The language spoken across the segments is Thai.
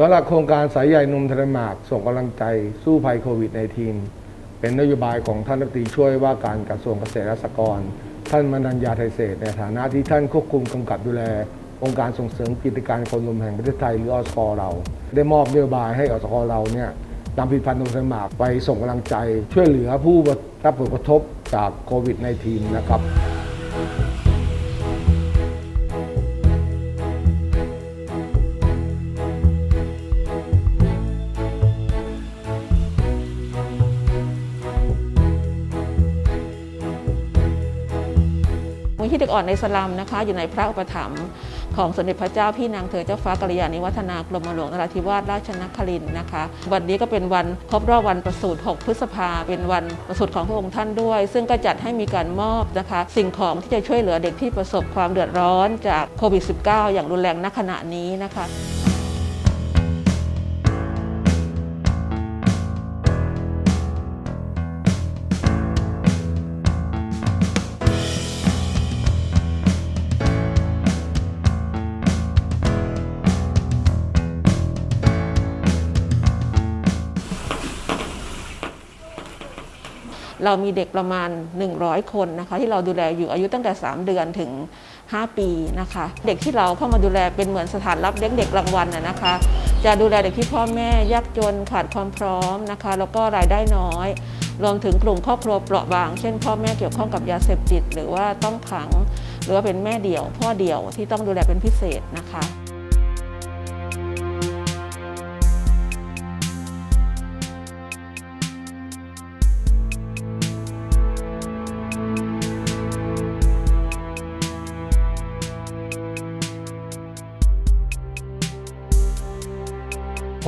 สำหรับโครงการสายใยนมทะเลหมาก ส่งกำลังใจสู้ภัยโควิด -19 เป็นนโยบายของท่านรัฐมนตรีช่วยว่าการกระทรวงเกษตรและสหกรณ์ท่านมนัญญาไทยเศรษฐในฐานะที่ท่านควบคุมกำกับดูแล องค์การส่งเสริมกิจการคนนมแห่งประเทศไทยหรืออสกเรา ได้มอบนโยบายให้อสกเราเนี่ยนำผลิตภัณฑ์นมทะเลหมากไปส่งกำลังใจ ช่วยเหลือผู้รับผลกระทบจากโควิด -19 นะครับ เด็กอ่อนในสลัมนะคะ อยู่ในพระอุปถัมภ์ของสมเด็จพระเจ้าพี่นางเธอเจ้าฟ้ากัลยาณิวัฒนากรมหลวงนราธิวาสราชนครินนะคะ วันนี้ก็เป็นวันครบรอบวันประสูติ6พฤษภาเป็นวันประสูติของพระองค์ท่านด้วย ซึ่งก็จัดให้มีการมอบนะคะ สิ่งของที่จะช่วยเหลือเด็กที่ประสบความเดือดร้อนจากโควิด -19 อย่างรุนแรงณขณะนี้นะคะ เรามีเด็กประมาณ 100 คนนะคะที่เราดูแลอยู่อายุตั้งแต่ 3 เดือนถึง 5 ปีนะคะ เด็กที่เราเข้ามาดูแลเป็นเหมือนสถานรับเลี้ยงเด็กรางวัลนะนะคะ จะดูแลเด็กที่พ่อแม่ยากจนขาดความพร้อมนะคะ แล้วก็รายได้น้อย รวมถึงกลุ่มครอบครัวเปราะบาง เช่น พ่อแม่เกี่ยวข้องกับยาเสพติด หรือว่าต้องขัง หรือว่าเป็นแม่เดี่ยว พ่อเดี่ยวที่ต้องดูแลเป็นพิเศษนะคะ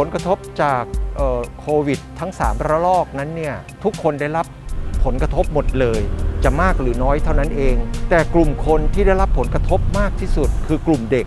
ลกระทบจากโควิด ทั้ง 3 ระลอกนั้นเนี่ยทุกคนได้รับผลกระทบหมดเลย จะมากหรือน้อยเท่านั้นเอง แต่กลุ่มคนที่ได้รับผลกระทบมากที่สุด คือกลุ่มเด็ก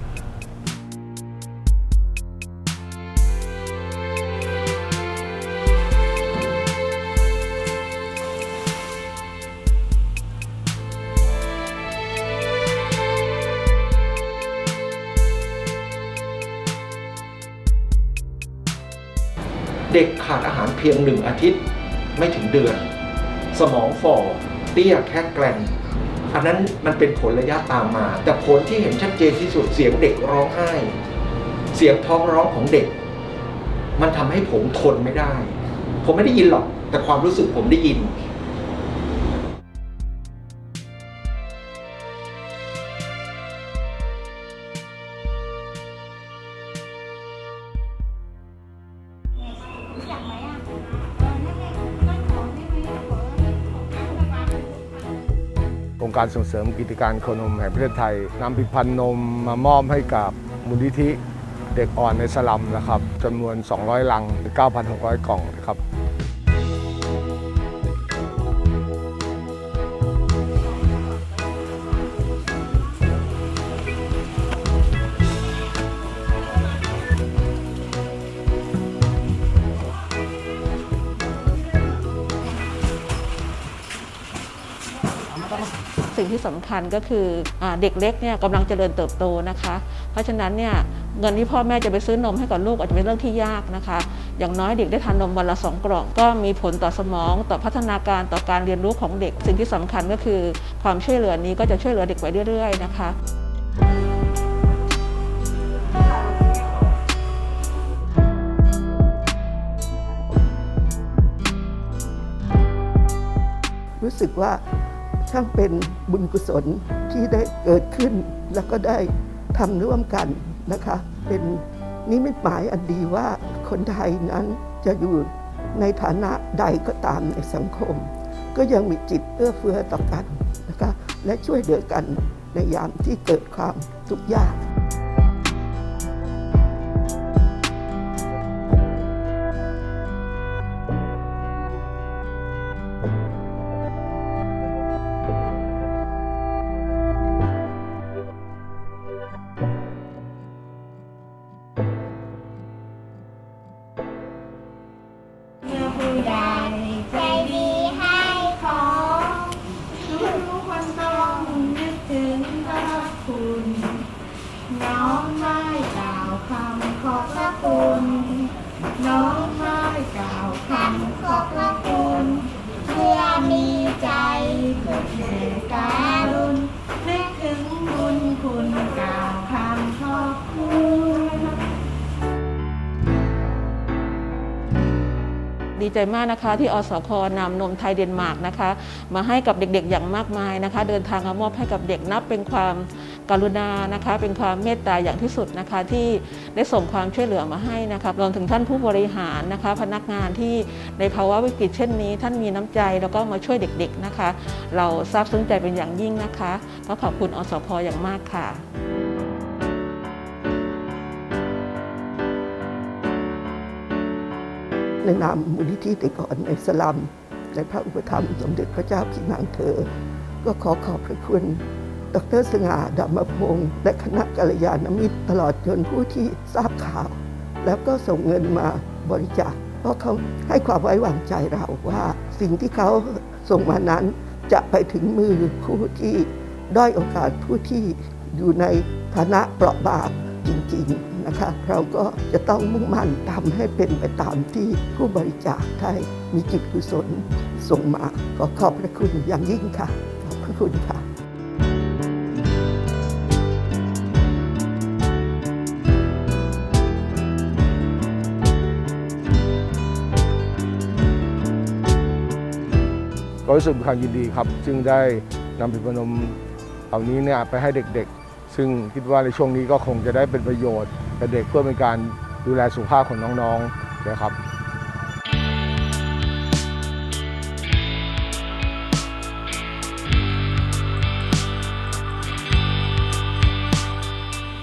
เด็กขาดอาหารเพียงหนึ่งอาทิตย์ไม่ถึงเดือน สมองฝ่อเตี้ยแค่แกลนอันนั้นมันเป็นผลระยะตามมา แต่ผลที่เห็นชัดเจนที่สุดเสียงเด็กร้องไห้ เสียงท้องร้องของเด็ก มันทำให้ผมทนไม่ได้ ผมไม่ได้ยินหรอก แต่ความรู้สึกผมได้ยิน โครงการส่งเสริมกิจการโคนมแห่งประเทศไทยนำผลิตภัณฑ์นมมามอบให้กับมูลนิธิเด็กอ่อนในสลัมนะครับจำนวน 200 ลัง 9,600 กล่องนะครับ สิ่งที่สำคัญก็คืออเด็กเล็กเนี่ยกำลังเจริญเติบโตนะคะ เพราะฉะนั้นเนี่ยเงินที่พ่อแม่จะไปซื้อนมให้กับลูกอาจจะเป็นเรื่องที่ยากนะคะ อย่างน้อยเด็กได้ทานนมวันละสองกล่องก็มีผลต่อสมอง ต่อพัฒนาการต่อการเรียนรู้ของเด็ก สิ่งที่สำคัญก็คือ ความช่วยเหลือนี้ก็จะช่วยเหลือเด็กไปเรื่อย ๆ นะคะรู้สึกว่า ช่างเป็นบุญกุศลที่ได้เกิดขึ้น แล้วก็ได้ทำร่วมกันนะคะ เป็นนิมิตหมายอันดีว่าคนไทยนั้นจะอยู่ในฐานะใดก็ตามในสังคม ก็ยังมีจิตเอื้อเฟื้อต่อกันนะคะและช่วยเหลือกันในยามที่เกิดความทุกข์ยาก ดีใจมากนะคะ ที่อสคนำนมไทยเดนมาร์กนะคะ มาให้กับเด็กๆอย่างมากมายนะคะ เดินทางมามอบให้กับเด็กนับเป็นความกรุณานะคะ เป็นความเมตตาอย่างที่สุดนะคะ ที่ได้ส่งความช่วยเหลือมาให้นะคะรวมถึงท่านผู้บริหารนะคะ พนักงานที่ในภาวะวิกฤตเช่นนี้ ท่านมีน้ำใจแล้วก็มาช่วยเด็กๆนะคะ เราซาบซึ้งใจเป็นอย่างยิ่งนะคะก็ขอบคุณอสคอย่างมากค่ะ ในนามมูลนิธิเด็กอ่อนในสลัมในพระอุปถัมภ์สมเด็จพระเจ้าพี่นางเธอ ก็ขอขอบพระคุณ ดรสง่าดำมพงศ์และคณะกัลยาณมิตรตลอดจนผู้ที่ทราบข่าว แล้วก็ส่งเงินมาบริจาคเพราะเขาให้ความไว้วางใจเราว่า สิ่งที่เขาส่งมานั้นจะไปถึงมือผู้ที่ด้อยโอกาสผู้ที่อยู่ในฐานะเปราะบาง จริงๆนะคะ เราก็จะต้องมุ่งมั่นทำให้เป็นไปตามที่ผู้บริจาคได้มีจิตกุศลส่งมาขอขอบพระคุณอย่างยิ่งค่ะ ขอบพระคุณค่ะก็รู้สึกมีความยินดีครับ ซึ่งได้นำผลิตภัณฑ์เหล่านี้เนี่ยไปให้เด็กๆ ซึ่งคิดว่าในช่วงนี้ก็คงจะได้เป็นประโยชน์กับเด็กเพื่อเป็นการดูแลสุขภาพของน้องๆนะครับ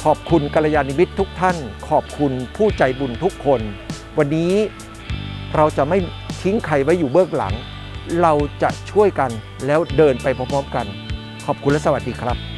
ขอบคุณกัลยาณมิตรทุกท่าน ขอบคุณผู้ใจบุญทุกคน วันนี้เราจะไม่ทิ้งใครไว้อยู่เบื้องหลัง เราจะช่วยกันแล้วเดินไปพร้อมๆกัน ขอบคุณและสวัสดีครับ